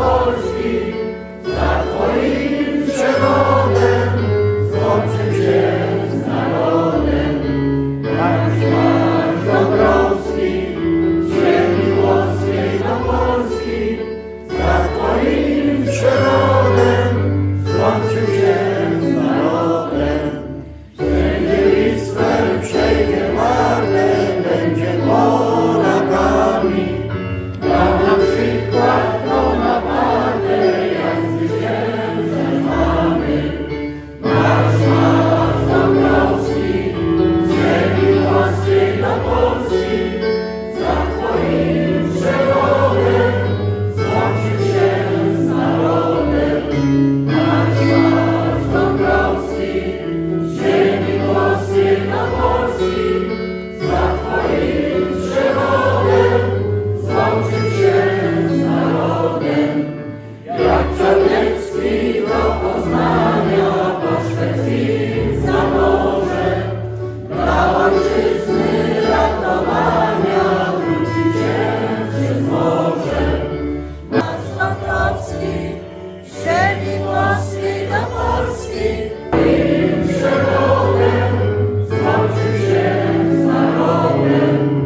Glória. Polski, ziemi własnej dla Polski. Tym przewodem złączył się z narodem.